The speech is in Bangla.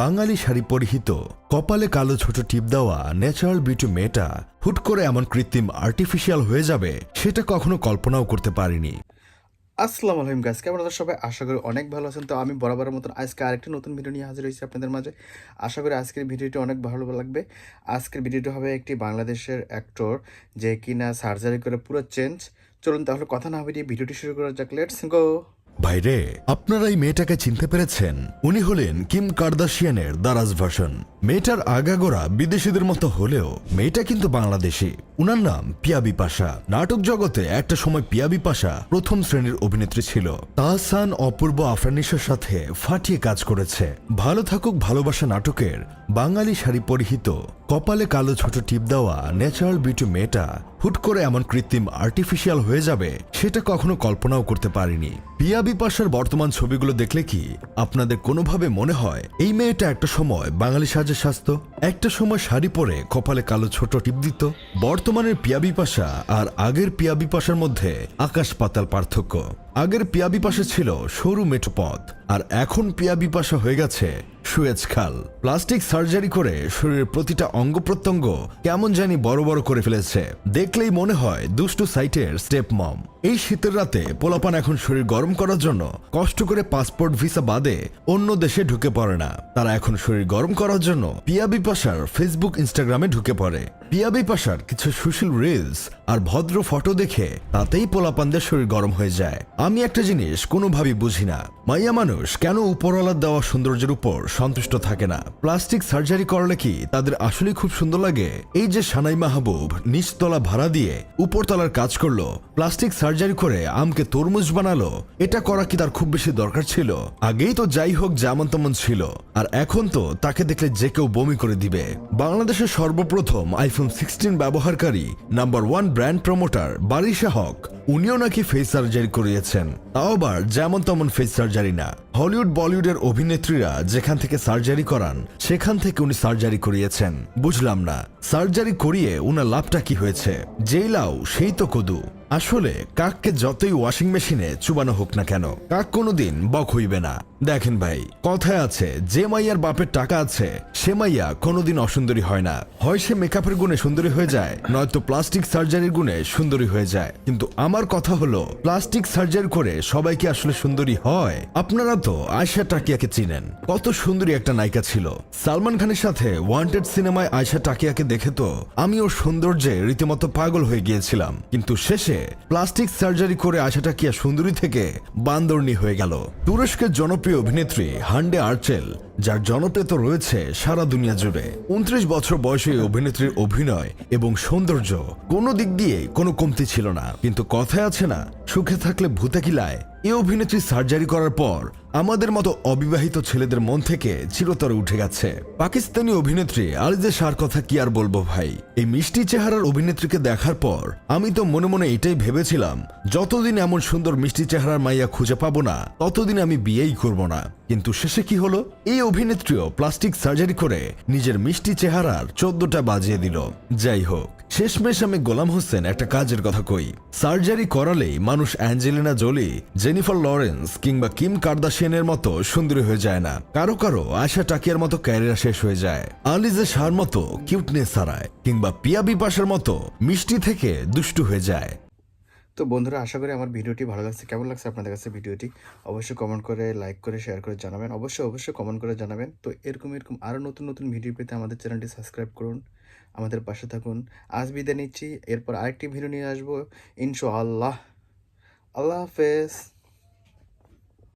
বাঙালি শাড়ি পরিহিত। কপালে কালো ছোট টিপ দেওয়া ন্যাচারাল বিউটি মেয়েটা হুট করে এমন কৃত্রিম আর্টিফিশিয়াল হয়ে যাবে, সেটা কখনো কল্পনাও করতে পারিনি। আসসালামু আলাইকুম গাইস কেমন আছেন সবাই? আশা করি অনেক ভালো আছেন। তো আমি বরাবরের মতন আজকে আরেকটি নতুন ভিডিও নিয়ে হাজির হয়েছি আপনাদের মাঝে। আশা করি আজকের ভিডিওটি অনেক ভালো লাগবে। আজকের ভিডিওটি হবে একটি বাংলাদেশের অ্যাক্টর যে কিনা সার্জারি করে পুরো চেঞ্জ চলুন তাহলে কথা না বেরিয়ে ভিডিওটি শুরু করা যাক। লেটস গো ভাইরে, আপনারা এই মেয়েটাকে চিনতে পেরেছেন? উনি হলেন কিম কার্দাশিয়ানের দারাজ ভার্সন। মেয়েটার আগাগোড়া বিদেশিদের মতো হলেও মেয়েটা কিন্তু বাংলাদেশি। উনার নাম পিয়া বিপাশা। নাটক জগতে একটা সময় পিয়া বিপাশা প্রথম শ্রেণির অভিনেত্রী ছিল। তাহসান অপূর্ব আফরানিসের সাথে ফাটিয়ে কাজ করেছে। ভালো থাকুক, ভালোবাসা নাটকের বাঙালি শাড়ি পরিহিত। কপালে কালো ছোট টিপ দেওয়া ন্যাচারাল বিউটি মেয়েটা হুট করে এমন কৃত্রিম আর্টিফিশিয়াল হয়ে যাবে, সেটা কখনো কল্পনাও করতে পারিনি। পিয়া বিপাশার বর্তমান ছবিগুলো দেখলে কি আপনাদের কোনোভাবে মনে হয় এই মেয়েটা একটা সময় বাঙালি সাজে সাজত? একটা সময় শাড়ি পরে কপালে কালো ছোট টিপ দিত। বর্তমানের পিয়া বিপাশা আর আগের পিয়াবি বিপাশার মধ্যে আকাশ পাতাল পার্থক্য। আগের পিয়া বিপাশা ছিল সরু মেঠো পথ, আর এখন পিয়া বিপাশা হয়ে গেছে সুয়েজ খাল। প্লাস্টিক সার্জারি করে শরীরের প্রতিটা অঙ্গ প্রত্যঙ্গ কেমন জানি বড় বড় করে ফেলেছে। দেখলেই মনে হয় দুষ্টু সাইটের স্টেপ মম। এই শীতের রাতে পোলাপান এখন শরীর গরম করার জন্য কষ্ট করে পাসপোর্ট ভিসা বাদে অন্য দেশে ঢুকে পড়ে না। তারা এখন শরীর গরম করার জন্য পিয়া বিপাশার ফেসবুক ইনস্টাগ্রামে ঢুকে পড়ে। পিয়া বিপাশার কিছু সুশীল রিলস আর ভদ্র ফটো দেখে তাতেই পোলাপানদের শরীর গরম হয়ে যায়। আমি একটা জিনিস কোনোভাবেই বুঝি না। মাইয়া মানুষ কেন উপরওয়ালার দেওয়া সৌন্দর্যের উপর সন্তুষ্ট থাকে না? প্লাস্টিক সার্জারি করলে কি তাদের আসলেই খুব সুন্দর লাগে? এই যে সানাই মাহবুব নিচতলা ভাড়া দিয়ে উপরতলার কাজ করল, প্লাস্টিক সার্জারি করে আমকে তরমুজ বানালো, এটা করা কি তার খুব বেশি দরকার ছিল? আগেই তো যাই হোক যেমন তেমন ছিল। আর এখন তো তাকে দেখলে যে কেউ বমি করে দিবে। বাংলাদেশের সর্বপ্রথম আইফোন সিক্সটিন ব্যবহারকারী number one brand promoter Barisha Haque, উনিও নাকি ফেস সার্জারি করিয়েছেন। তাও আবার যেমন তেমন ফেস সার্জারি না। হলিউড বলিউডের অভিনেত্রীরা যেখান থেকে সার্জারি করান, সেখান থেকে উনি সার্জারি করিয়েছেন। বুঝলাম না, সার্জারি করিয়ে উনার লাভটা কি হয়েছে? যেই লাউ, সেই তো কদু। আসলে, কাককে যতই ওয়াশিং মেশিনে চুবানো হোক না কেন, কাক কোনোদিন বক হইবে না। দেখেন ভাই, কথায় আছে, যে মাইয়ার বাপের টাকা আছে, সে মাইয়া কোনোদিন অসুন্দরী হয় না। হয় সে মেকআপের গুণে সুন্দরী হয়ে যায়, নয়তো প্লাস্টিক সার্জারির গুণে সুন্দরী হয়ে যায়। কিন্তু আমার কথা হলো, প্লাস্টিক সার্জারি করে সবাই কি আসলে সুন্দরী হয়? আপনারা আয়শা টাকিয়াকে চিনেন। কত সুন্দরী একটা নায়িকা ছিল। সালমান খানের সাথে ওয়ান্টেড সিনেমায় আয়শা টাকিয়াকে দেখে তো আমি ওর সৌন্দর্যে রীতিমতো পাগল হয়ে গিয়েছিলাম। কিন্তু শেষে প্লাস্টিক সার্জারি করে আয়শা টাকিয়া সুন্দরী থেকে বান্দরনি হয়ে গেল। তুরস্কের জনপ্রিয় অভিনেত্রী হান্ডে আর্চেল যার জনপ্রিয়তা রয়েছে সারা দুনিয়া জুড়ে। উনত্রিশ বছর বয়সে অভিনেত্রীর অভিনয় এবং সৌন্দর্য কোনো দিক দিয়ে কোনো কমতি ছিল না। কিন্তু কথায় আছে না, সুখে থাকলে ভূতে কিলায় এই অভিনেত্রী সার্জারি করার পর আমাদের মতো অবিবাহিত ছেলেদের মন থেকে চিরতরে উঠে গেছে। পাকিস্তানি অভিনেত্রী আলিজে শাহর কথা কি আর বলব ভাই? এই মিষ্টি চেহারার অভিনেত্রীকে দেখার পর আমি তো মনে মনে এটাই ভেবেছিলাম, যতদিন এমন সুন্দর মিষ্টি চেহারার মাইয়া খুঁজে পাবো না, ততদিন আমি বিয়েই করব না। কিন্তু শেষে কি হলো? এই অভিনেত্রীও প্লাস্টিক সার্জারি করে নিজের মিষ্টি চেহারার চোদ্দটা বাজিয়ে দিল। যাই হোক, শেষমেশ আমি গোলাম হোসেন একটা কাজের কথা কই। সার্জারি করালেই মানুষ অ্যাঞ্জেলিনা জোলি, জেনিফার লরেন্স কিংবা কিম কার্দাশিয়ানের মতো সুন্দরী হয়ে যায় না। কারও কারও আশা টাকিয়ার মতো ক্যারিয়ার শেষ হয়ে যায়। আলিজে শাহর মতো কিউটনেস হারায় কিংবা পিয়া বিপাশার মতো মিষ্টি থেকে দুষ্টু হয়ে যায়। তো বন্ধুরা, আশা করি আমার ভিডিওটি ভালো লাগছে। কেমন লাগছে আপনাদের কাছে ভিডিওটি? অবশ্যই কমেন্ট করে লাইক করে শেয়ার করে জানাবেন। অবশ্যই অবশ্যই কমেন্ট করে জানাবেন। তো এরকম এরকম আরও নতুন নতুন ভিডিও পেতে আমাদের চ্যানেলটি সাবস্ক্রাইব করুন। আমাদের পাশে থাকুন। আজ বিদায় নিচ্ছি। এরপর আরেকটি ভিডিও নিয়ে আসব। ইনশো আল্লাহ আল্লাহ হাফেজ।